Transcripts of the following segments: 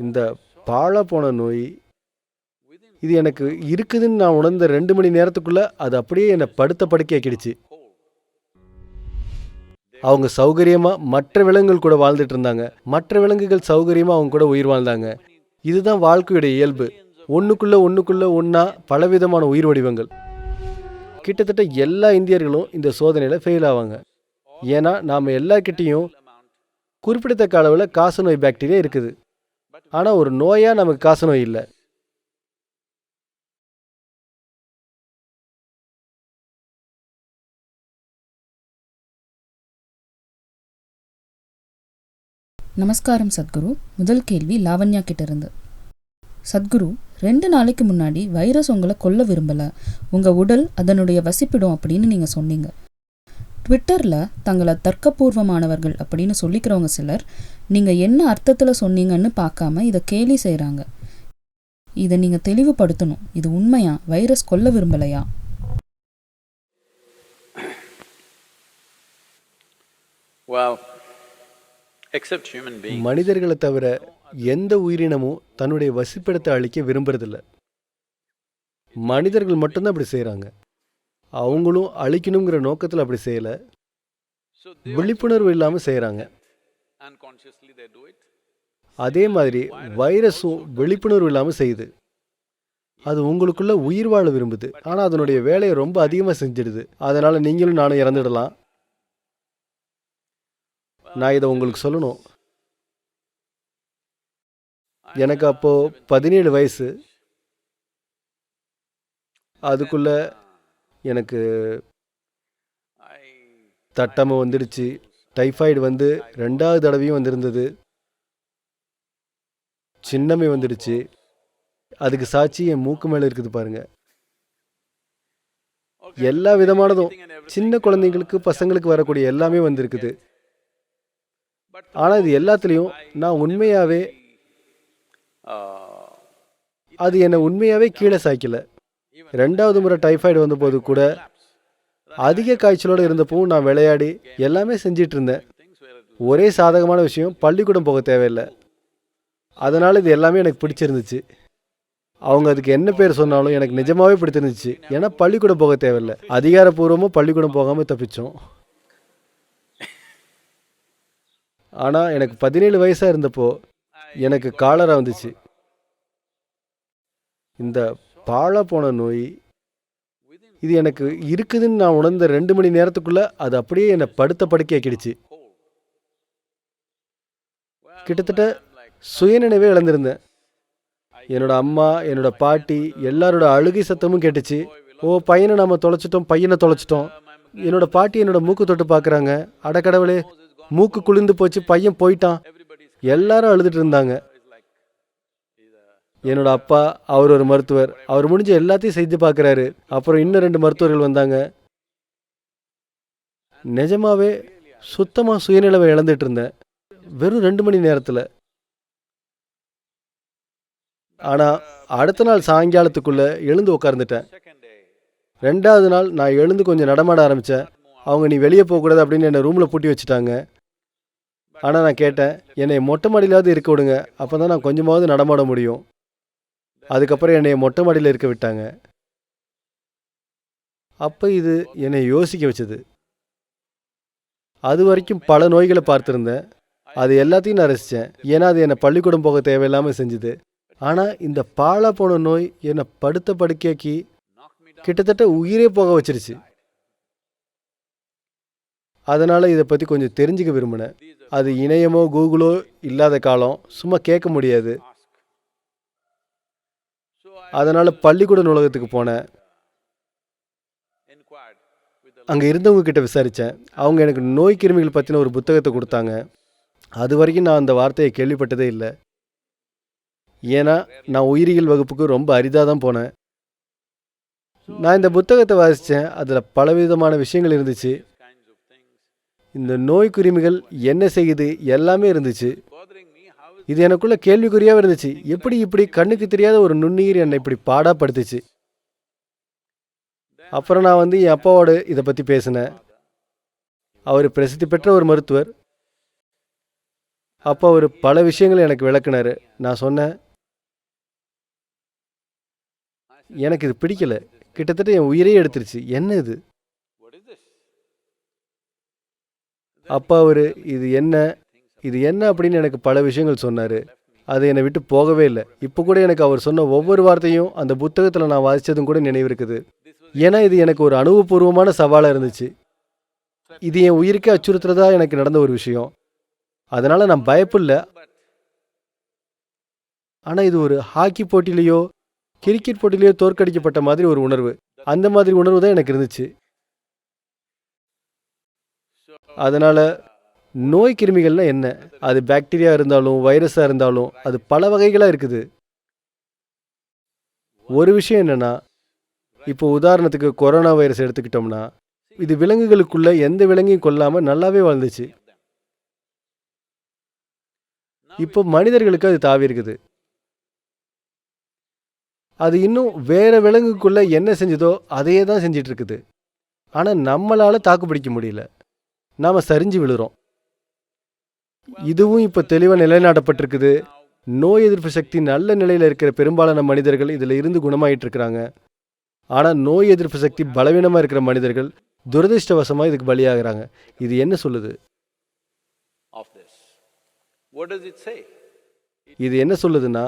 இந்த பாழப்போன போன நோய் இது எனக்கு இருக்குதுன்னு நான் உணர்ந்த ரெண்டு மணி நேரத்துக்குள்ள அது அப்படியே என்னை படுத்த படுக்கையாக்கிடுச்சு அவங்க சௌகரியமாக மற்ற விலங்குகள் கூட வாழ்ந்துட்டு இருந்தாங்க. மற்ற விலங்குகள் சௌகரியமாக அவங்க கூட உயிர் வாழ்ந்தாங்க. இதுதான் வாழ்க்கையுடைய இயல்பு. ஒன்றுக்குள்ளே ஒன்றுக்குள்ளே ஒன்றா பலவிதமான உயிர் வடிவங்கள். கிட்டத்தட்ட எல்லா இந்தியர்களும் இந்த சோதனையில் ஃபெயில் ஆவாங்க. ஏன்னா நாம் எல்லார்கிட்டயும் குறிப்பிடத்தக்க அளவில் காசநோய் பாக்டீரியா இருக்குது. ஆனால் ஒரு நோயா நமக்கு காசநோய் இல்லை. நமஸ்காரம் சத்குரு. முதல் கேள்வி லாவண்யா கிட்ட இருந்து சத்குரு ரெண்டு நாளைக்கு முன்னாடி வைரஸ் உங்களை கொல்ல விரும்பல. உங்க உடல் அதனுடைய வசிப்பிடும் அப்படின்னு நீங்க சொன்னீங்க. ட்விட்டர்ல தங்களை தர்க்கபூர்வமானவர்கள் அப்படின்னு சொல்லிக்கிறவங்க சிலர் நீங்க என்ன அர்த்தத்துல சொன்னீங்கன்னு பார்க்காம இதை கேலி செய்றாங்க. இதை நீங்க தெளிவுபடுத்தணும். இது உண்மையா? வைரஸ் கொல்ல விரும்பலையா? மனிதர்களை தவிர எந்த உயிரினமும் தன்னுடைய வசிப்பிடத்தை அழிக்க விரும்புறதில்ல. மனிதர்கள் மட்டும்தான் அப்படி செய்கிறாங்க அவங்களும் அழிக்கணுங்கிற நோக்கத்தில் அப்படி செய்யலை. விழிப்புணர்வு இல்லாமல் செய்கிறாங்க. அதே மாதிரி வைரஸும் விழிப்புணர்வு இல்லாமல் செய்யுது. அது உங்களுக்குள்ள உயிர் வாழ விரும்புது. ஆனால் அதனுடைய வேலையை ரொம்ப அதிகமாக செஞ்சிடுது. அதனால் நீங்களும் நானும் இறந்துடலாம். நான் இதை உங்களுக்கு சொல்லணும். எனக்கு அப்போ பதினேழு வயசு. அதுக்குள்ள எனக்கு தட்டமை வந்துடுச்சு. டைஃபாய்டு வந்து ரெண்டாவது தடவையும் வந்திருந்தது. சின்னமை வந்துடுச்சு. அதுக்கு சாட்சி என் மூக்கு மேலே இருக்குது பாருங்க. எல்லா விதமானதும் சின்ன குழந்தைங்களுக்கு பசங்களுக்கு வரக்கூடிய எல்லாமே வந்திருக்குது. ஆனால் இது எல்லாத்துலேயும் நான் உண்மையாகவே uh, அது என்னை உண்மையாகவே கீழே சாய்க்கல. ரெண்டாவது முறை டைஃபாய்டு வந்தபோது கூட அதிக காய்ச்சலோடு இருந்தப்பவும் நான் விளையாடி எல்லாமே செஞ்சிட்டு இருந்தேன் ஒரே சாதகமான விஷயம் பள்ளிக்கூடம் போக தேவையில்லை. அதனால் இது எல்லாமே எனக்கு பிடிச்சிருந்துச்சு. அவங்க அதுக்கு என்ன பேர் சொன்னாலும் எனக்கு நிஜமாகவே பிடிச்சிருந்துச்சு. ஏன்னா பள்ளிக்கூடம் போக தேவையில்லை. அதிகாரப்பூர்வமாக பள்ளிக்கூடம் போகாமல் தப்பிச்சோம். ஆனால் எனக்கு பதினேழு வயசாக இருந்தப்போ எனக்கு காலரா வந்துச்சு. இந்த பாழா போன நோய். இது எனக்கு இருக்குதுன்னு நான் உணர்ந்த ரெண்டு மணி நேரத்துக்குள்ள அது அப்படியே என்னை படுத்த படுக்கையாக்கிடுச்சு கிட்டத்தட்ட சுயநினைவே இழந்திருந்தேன். என்னோட அம்மா என்னோட பாட்டி எல்லாரோட அழுகை சத்தமும் கேட்டுச்சு. ஓ பையனை நாம தொலைச்சிட்டோம் பையனை தொலைச்சிட்டோம். என்னோட பாட்டி என்னோட மூக்கு தொட்டு பார்க்குறாங்க அடக்கடவுளே மூக்கு குளிர்ந்து போச்சு பையன் போயிட்டான். எல்லாரும் அழுதுட்டு இருந்தாங்க. என்னோட அப்பா அவர் ஒரு மருத்துவர். அவர் முடிஞ்ச எல்லாத்தையும் செய்து பார்க்குறாரு. அப்புறம் இன்னும் ரெண்டு மருத்துவர்கள் வந்தாங்க. நிஜமாவே சுத்தமாக சுயநிலவை இழந்துட்டு இருந்தேன். வெறும் ரெண்டு மணி நேரத்தில். ஆனால் அடுத்த நாள் சாயங்காலத்துக்குள்ளே எழுந்து உட்கார்ந்துட்டேன் ரெண்டாவது நாள் நான் எழுந்து கொஞ்சம் நடமாட ஆரம்பித்தேன் அவங்க நீ வெளியே போகக்கூடாது அப்படின்னு என்னை ரூமில் பூட்டி வச்சுட்டாங்க. ஆனால் நான் கேட்டேன் என்னை மொட்டை மாடியிலாவது இருக்க விடுங்க. அப்போ தான் நான் கொஞ்சமாவது நடமாட முடியும். அதுக்கப்புறம் என்னை மொட்டை மாடியில் இருக்க விட்டாங்க. அப்போ இது என்னை யோசிக்க வச்சது. அது வரைக்கும் பல நோய்களை பார்த்துருந்தேன். அது எல்லாத்தையும் நான் ரசித்தேன் ஏன்னா அது என்னை பள்ளிக்கூடம் போக தேவையில்லாமல் செஞ்சுது. ஆனால் இந்த பாலா போன நோய் என்னை படுத்த படுக்கையாக்கி கிட்டத்தட்ட உயிரே போக வச்சிருச்சு. அதனால் இதை பற்றி கொஞ்சம் தெரிஞ்சுக்க விரும்பினேன். அது இணையமோ கூகுளோ இல்லாத காலம். சும்மா கேட்க முடியாது. அதனால் பள்ளிக்கூட நூலகத்துக்கு போனேன். அங்கே இருந்தவங்க கிட்ட விசாரித்தேன் அவங்க எனக்கு நோய் கிருமிகள் பற்றின ஒரு புத்தகத்தை கொடுத்தாங்க. அது வரைக்கும் நான் அந்த வார்த்தையை கேள்விப்பட்டதே இல்லை. ஏன்னா நான் உயிரியல் வகுப்புக்கு ரொம்ப அரிதாக தான் போனேன். நான் இந்த புத்தகத்தை வாசித்தேன் அதில் பலவிதமான விஷயங்கள் இருந்துச்சு. இந்த நோய் கிருமிகள் என்ன செய்யுது? எல்லாமே இருந்துச்சு. இது எனக்குள்ள கேள்விக்குறியாவே இருந்துச்சு. எப்படி இப்படி கண்ணுக்கு தெரியாத ஒரு நுண்ணுயிர் என்னை இப்படி பாடாப்படுத்துச்சு? அப்புறம் நான் வந்து என் அப்பாவோட இதை பற்றி பேசினேன். அவர் பிரசித்தி பெற்ற ஒரு மருத்துவர். அப்போ அவர் பல விஷயங்களை எனக்கு விளக்குனாரு. நான் சொன்னேன் எனக்கு இது பிடிக்கல. கிட்டத்தட்ட என் உயிரையே எடுத்துருச்சு. என்ன இது? அப்பா அவர் இது என்ன? இது என்ன அப்படின்னு எனக்கு பல விஷயங்கள் சொன்னார். அது என்னை விட்டு போகவே இல்லை. இப்போ கூட எனக்கு அவர் சொன்ன ஒவ்வொரு வார்த்தையும் அந்த புத்தகத்தில் நான் வாசித்ததும் கூட நினைவு இருக்குது ஏன்னா இது எனக்கு ஒரு அனுபவபூர்வமான சவாலாக இருந்துச்சு. இது என் உயிருக்கே அச்சுறுத்துறதா எனக்கு நடந்த ஒரு விஷயம். அதனால் நான் பயப்படல ஆனால் இது ஒரு ஹாக்கி போட்டியிலையோ கிரிக்கெட் போட்டியிலையோ தோற்கடிக்கப்பட்ட மாதிரி ஒரு உணர்வு. அந்த மாதிரி உணர்வு தான் எனக்கு இருந்துச்சு. அதனால் நோய் கிருமிகள்னால் என்ன? அது பாக்டீரியா இருந்தாலும் வைரஸாக இருந்தாலும் அது பல வகைகளாக இருக்குது. ஒரு விஷயம் என்னென்னா இப்போ உதாரணத்துக்கு கொரோனா வைரஸ் எடுத்துக்கிட்டோம்னா இது விலங்குகளுக்குள்ள எந்த விலங்கையும் கொல்லாமல் நல்லாவே வாழ்ந்துச்சு. இப்போ மனிதர்களுக்கு அது தாவி இருக்குது. அது இன்னும் வேற விலங்குக்குள்ள என்ன செஞ்சதோ அதையே தான் செஞ்சிட்டு இருக்குது. ஆனால் நம்மளால் தாக்கு பிடிக்க முடியல. நாம் சரிஞ்சு விழுறோம். இதுவும் இப்போ தெளிவாக நிலைநாட்டப்பட்டிருக்குது. நோய் எதிர்ப்பு சக்தி நல்ல நிலையில் இருக்கிற பெரும்பாலான மனிதர்கள் இதில் இருந்து குணமாயிட்டு இருக்கிறாங்க. ஆனால் நோய் எதிர்ப்பு சக்தி பலவீனமாக இருக்கிற மனிதர்கள் துரதிர்ஷ்டவசமாக இதுக்கு பலியாகிறாங்க. இது என்ன சொல்லுது? இது என்ன சொல்லுதுன்னா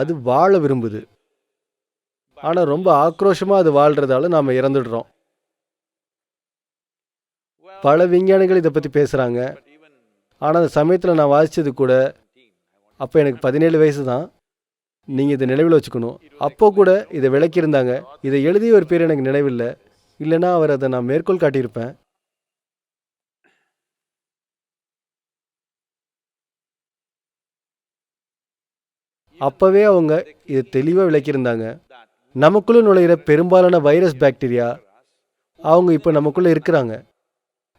அது வாழ விரும்புது. ஆனால் ரொம்ப ஆக்ரோஷமாக அது வாழ்கிறதால நாம் இறந்துடுறோம். பல விஞ்ஞானிகள் இதை பற்றி பேசுகிறாங்க ஆனால் அந்த சமயத்தில் நான் வாசித்தது கூட அப்போ எனக்கு பதினேழு வயசு தான் நீங்கள் இதை நினைவில் வச்சுக்கணும். அப்போ கூட இதை விளக்கியிருந்தாங்க. இதை எழுதிய ஒரு பேர் எனக்கு நினைவில்லை. இல்லைன்னா அவர் அதை நான் மேற்கோள் காட்டியிருப்பேன். அப்போவே அவங்க இதை தெளிவாக விளக்கியிருந்தாங்க. நமக்குள்ளே நுழையிற பெரும்பாலான வைரஸ் பாக்டீரியா அவங்க இப்போ நமக்குள்ளே இருக்கிறாங்க.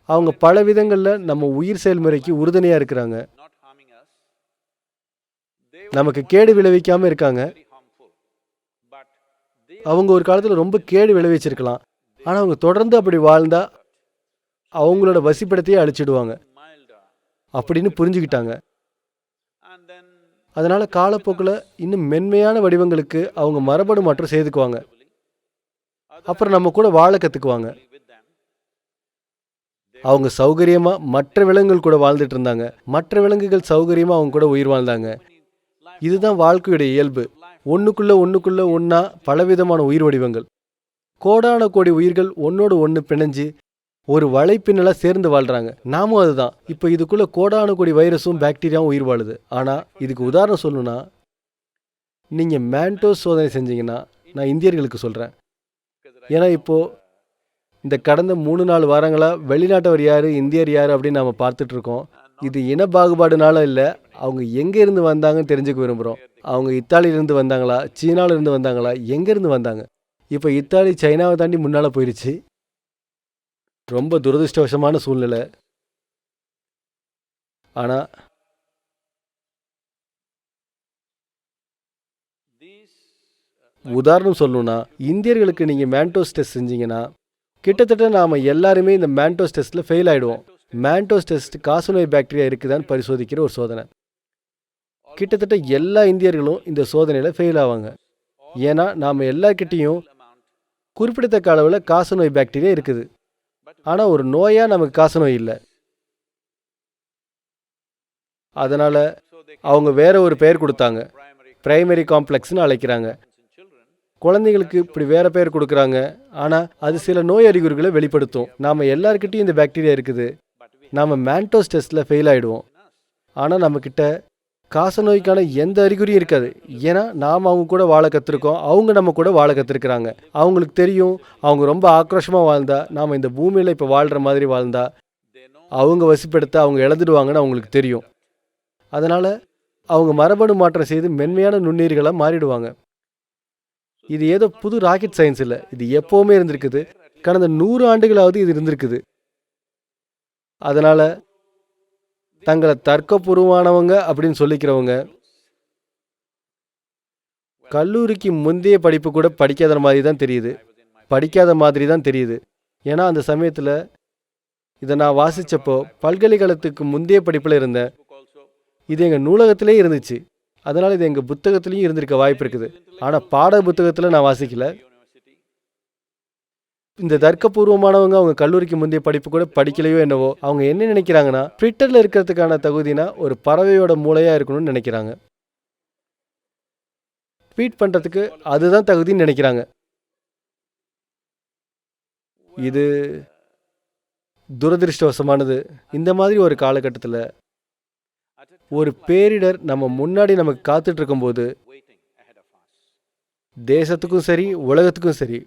அவங்க பல விதங்களில் நம்ம உயிர் செயல்முறைக்கு உறுதுணையாக இருக்கிறாங்க. நமக்கு கேடு விளைவிக்காமல் இருக்காங்க. அவங்க ஒரு காலத்தில் ரொம்ப கேடு விளைவிச்சிருக்கலாம். ஆனால் அவங்க தொடர்ந்து அப்படி வாழ்ந்தா அவங்களோட வசிப்பிடத்தையே அழிச்சிடுவாங்க. அப்படின்னு புரிஞ்சுக்கிட்டாங்க. அதனால் காலப்போக்கில் இன்னும் மென்மையான வடிவங்களுக்கு அவங்க மரபணு மாற்றம் செய்துக்குவாங்க. அப்புறம் நம்ம கூட வாழ கற்றுக்குவாங்க அவங்க சௌகரியமாக மற்ற விலங்குகள் கூட வாழ்ந்துட்டு இருந்தாங்க. மற்ற விலங்குகள் சௌகரியமாக அவங்க கூட உயிர் வாழ்ந்தாங்க. இதுதான் வாழ்க்கையுடைய இயல்பு. ஒன்றுக்குள்ளே ஒன்றுக்குள்ளே ஒன்றா பலவிதமான உயிர் வடிவங்கள். கோடான கோடி உயிர்கள் ஒன்னோடு ஒன்று பிணைஞ்சு ஒரு வலைப்பின்னலா சேர்ந்து வாழ்கிறாங்க நாமும் அதுதான். இப்போ இதுக்குள்ளே கோடான கோடி வைரஸும் பாக்டீரியாவும் உயிர் வாழுது. ஆனால் இதுக்கு உதாரணம் சொல்லணும்னா நீங்கள் மேண்டோஸ் சோதனை செஞ்சீங்கன்னா நான் இந்தியர்களுக்கு சொல்கிறேன் ஏன்னா இப்போது இந்த கடந்த மூணு நாலு வாரங்களாக வெளிநாட்டவர் யார் இந்தியர் யார் அப்படின்னு நாம் பார்த்துட்ருக்கோம். இது இன பாகுபாடுனால இல்லை அவங்க எங்கேருந்து வந்தாங்கன்னு தெரிஞ்சுக்க விரும்புகிறோம் அவங்க இத்தாலியிலேருந்து வந்தாங்களா சீனாவிலேருந்து வந்தாங்களா எங்கேருந்து வந்தாங்க? இப்போ இத்தாலி சைனாவை தாண்டி முன்னால் போயிடுச்சு ரொம்ப துரதிருஷ்டவசமான சூழ்நிலை. ஆனால் உதாரணம் சொல்லணும்னா இந்தியர்களுக்கு நீங்கள் மேண்டோஸ் டெஸ்ட் செஞ்சீங்கன்னா கிட்டத்தட்ட நாம் எல்லாருமே இந்த மேண்டோஸ் டெஸ்ட்டில் ஃபெயில் ஆகிடுவோம் மேண்டோஸ் டெஸ்ட் காசநோய் பாக்டீரியா இருக்குதான்னு பரிசோதிக்கிற ஒரு சோதனை. கிட்டத்தட்ட எல்லா இந்தியர்களும் இந்த சோதனையில் ஃபெயில் ஆவாங்க. ஏன்னா நாம் எல்லார்கிட்டேயும் குறிப்பிடத்தக்க அளவில் காசநோய் பாக்டீரியா இருக்குது. ஆனால் ஒரு நோயாக நமக்கு காசநோய் இல்லை. அதனால் அவங்க வேற ஒரு பெயர் கொடுத்தாங்க. ப்ரைமரி பிரைமரி காம்ப்ளெக்ஸ்னு அழைக்கிறாங்க. குழந்தைங்களுக்கு குழந்தைகளுக்கு இப்படி வேற பெயர் கொடுக்குறாங்க. ஆனால் அது சில நோய் அறிகுறிகளை வெளிப்படுத்தும். நாம் எல்லாருக்கிட்டையும் இந்த பாக்டீரியா இருக்குது. நாம் மேண்டோஸ் டெஸ்ட்டில் ஃபெயில் ஆகிடுவோம் ஆனால் நம்மக்கிட்ட காசநோய்க்கான எந்த அறிகுறியும் இருக்காது. ஏன்னா நாம் அவங்க கூட வாழ கற்றுருக்கோம் அவங்க நம்ம கூட வாழ கற்றுருக்குறாங்க அவங்களுக்கு தெரியும். அவங்க ரொம்ப ஆக்ரோஷமாக வாழ்ந்தா நாம் இந்த பூமியில் இப்போ வாழ்கிற மாதிரி வாழ்ந்தா அவங்க வசிப்படுத்த அவங்க இழந்துடுவாங்கன்னு அவங்களுக்கு தெரியும். அதனால் அவங்க மரபணு மாற்றம் செய்து மென்மையான நுண்ணீர்களாக மாறிடுவாங்க. இது ஏதோ புது ராக்கெட் சயின்ஸ் இல்லை. இது எப்போவுமே இருந்திருக்குது. கடந்த நூறு ஆண்டுகளாவது இது இருந்திருக்குது. அதனால் தங்களை தர்க்கபூர்வமானவங்க அப்படின்னு சொல்லிக்கிறவங்க கல்லூரிக்கு முந்தைய படிப்பு கூட படிக்காத மாதிரி தான் தெரியுது. படிக்காத மாதிரி தான் தெரியுது. ஏன்னா அந்த சமயத்தில் இதை நான் வாசித்தப்போ பல்கலைக்கழகத்துக்கு முந்தைய படிப்பில் இருந்தேன். இது எங்கள் நூலகத்திலே இருந்துச்சு. அதனால் இது எங்கள் புத்தகத்துலேயும் இருந்திருக்க வாய்ப்பு இருக்குது. ஆனால் பாட புத்தகத்தில் நான் வாசிக்கல. இந்த தர்க்கபூர்வமானவங்க அவங்க கல்லூரிக்கு முந்தைய படிப்பு கூட படிக்கலையோ என்னவோ அவங்க என்ன நினைக்கிறாங்கன்னா ட்விட்டரில் இருக்கிறதுக்கான தகுதினா ஒரு பறவையோட மூளையாக இருக்கணும்னு நினைக்கிறாங்க. ட்வீட் பண்ணுறதுக்கு அதுதான் தகுதின்னு நினைக்கிறாங்க. இது துரதிருஷ்டவசமானது. இந்த மாதிரி ஒரு காலகட்டத்தில் ஒரு பேரிடர் நம்ம முன்னாடி நமக்கு காத்துட்டு இருக்கும்போது தேசத்துக்கும் சரி உலகத்துக்கும் சரி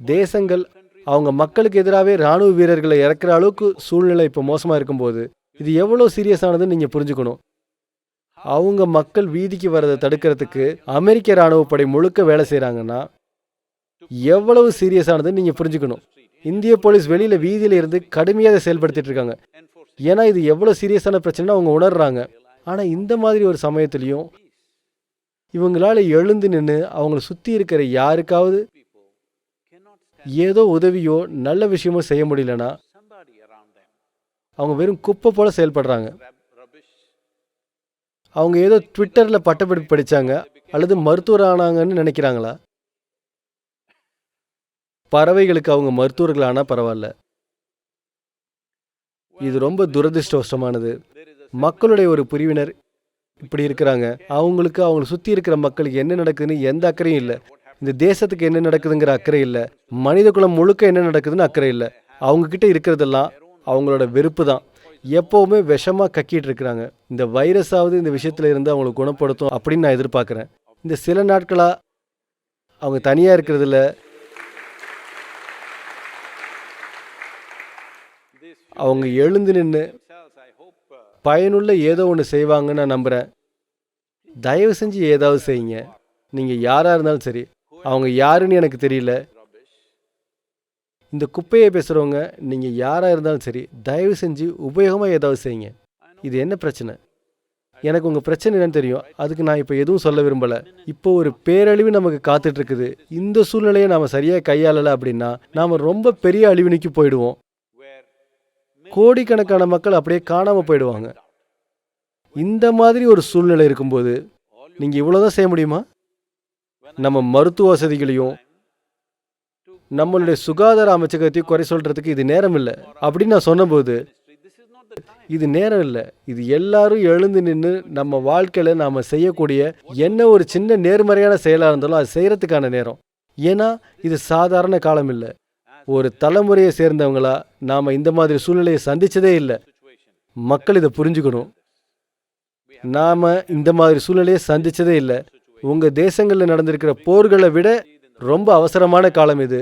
தேசங்கள் அவங்க மக்களுக்கு எதிராகவே ராணுவ வீரர்களை இறக்குற அளவுக்கு சூழ்நிலை இப்போ மோசமாக இருக்கும்போது இது எவ்வளோ சீரியஸானதுன்னு நீங்கள் புரிஞ்சுக்கணும். அவங்க மக்கள் வீதிக்கு வரதை தடுக்கிறதுக்கு அமெரிக்க ராணுவ படை முழுக்க வேலை செய்கிறாங்கன்னா எவ்வளவு சீரியஸானதுன்னு நீங்கள் புரிஞ்சுக்கணும். இந்திய போலீஸ் வெளியில் வீதியில் இருந்து கடுமையாக அதை செயல்படுத்திட்டு இருக்காங்க. ஏன்னா இது எவ்வளோ சீரியஸான பிரச்சனை அவங்க உணர்றாங்க. ஆனால் இந்த மாதிரி ஒரு சமயத்துலேயும் இவங்களால எழுந்து நின்று அவங்கள சுற்றி இருக்கிற யாருக்காவது ஏதோ உதவியோ நல்ல விஷயமோ செய்ய முடியலனா அவங்க வெறும் குப்பை போல் செயல்படுறாங்க. அவங்க ஏதோ ட்விட்டரில் பட்டப்படிப்பு படித்தாங்க அல்லது மருத்துவர் ஆனாங்கன்னு நினைக்கிறாங்களா? பறவைகளுக்கு அவங்க மருத்துவர்கள் ஆனால் பரவாயில்ல. இது ரொம்ப துரதிருஷ்டவசமானது. மக்களுடைய ஒரு பிரிவினர் இப்படி இருக்கிறாங்க. அவங்களுக்கு அவங்களை சுற்றி இருக்கிற மக்களுக்கு என்ன நடக்குதுன்னு எந்த அக்கறையும் இல்லை. இந்த தேசத்துக்கு என்ன நடக்குதுங்கிற அக்கறை இல்லை. மனித குலம் முழுக்க என்ன நடக்குதுன்னு அக்கறை இல்லை. அவங்கக்கிட்ட இருக்கிறதெல்லாம் அவங்களோட வெறுப்பு தான். எப்போவுமே விஷமாக கக்கிட்டு இருக்கிறாங்க. இந்த வைரஸாவது இந்த விஷயத்தில் இருந்து அவங்களை குணப்படுத்தும் அப்படின்னு நான் எதிர்பார்க்குறேன். இந்த சில நாட்களாக அவங்க தனியாக இருக்கிறதுல அவங்க எழுந்து நின்று பயனுள்ள ஏதோ ஒன்று செய்வாங்கன்னு நான் நம்புகிறேன் தயவு செஞ்சு ஏதாவது செய்யுங்க. நீங்கள் யாராக இருந்தாலும் சரி அவங்க யாருன்னு எனக்கு தெரியல. இந்த குப்பையை பேசுகிறவங்க நீங்கள் யாராக இருந்தாலும் சரி தயவு செஞ்சு உபயோகமாக ஏதாவது செய்யுங்க. இது என்ன பிரச்சனை? எனக்கு உங்கள் பிரச்சனை என்னன்னு தெரியும். அதுக்கு நான் இப்போ எதுவும் சொல்ல விரும்பலை. இப்போ ஒரு பேரழிவு நமக்கு காத்துட்ருக்குது இந்த சூழ்நிலையை நாம் சரியாக கையாளலை அப்படின்னா நாம் ரொம்ப பெரிய அழிவினிக்கு போயிடுவோம். கோடிக்கணக்கான மக்கள் அப்படியே காணாமல் போயிடுவாங்க. இந்த மாதிரி ஒரு சூழ்நிலை இருக்கும்போது நீங்கள் இவ்வளோதான் செய்ய முடியுமா? நம்ம மருத்துவ வசதிகளையும் நம்மளுடைய சுகாதார அமைச்சகத்தையும் குறை சொல்கிறதுக்கு இது நேரம் இல்லை. அப்படின்னு நான் சொன்னபோது இது நேரம் இல்லை. இது எல்லாரும் எழுந்து நின்று நம்ம வாழ்க்கையில் நாம் செய்யக்கூடிய என்ன ஒரு சின்ன நேர்மறையான செயலாக இருந்தாலும் அது செய்கிறதுக்கான நேரம். ஏன்னா இது சாதாரண காலம் இல்லை. ஒரு தலைமுறையை சேர்ந்தவங்களா நாம் இந்த மாதிரி சூழ்நிலையை சந்தித்ததே இல்லை. மக்கள் இதை புரிஞ்சுக்கணும். நாம் இந்த மாதிரி சூழ்நிலையை சந்தித்ததே இல்லை. உங்கள் தேசங்களில் நடந்திருக்கிற போர்களை விட ரொம்ப அவசரமான காலம் இது.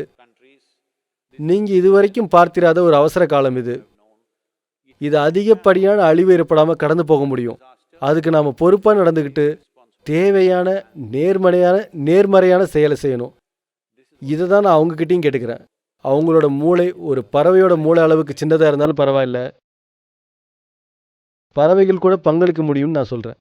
நீங்கள் இதுவரைக்கும் பார்த்திராத ஒரு அவசர காலம் இது. இது அதிகப்படியான அழிவு ஏற்படாமல் கடந்து போக முடியும். அதுக்கு நாம் பொறுப்பாக நடந்துக்கிட்டு தேவையான நேர்மறையான நேர்மறையான செயலை செய்யணும். இதை தான் நான் அவங்கக்கிட்டையும் கேட்டுக்கிறேன். அவங்களோட மூளை ஒரு பறவையோட மூளை அளவுக்கு சின்னதாக இருந்தாலும் பரவாயில்ல. பறவைகள் கூட பங்களிக்க முடியும்னு நான் சொல்கிறேன்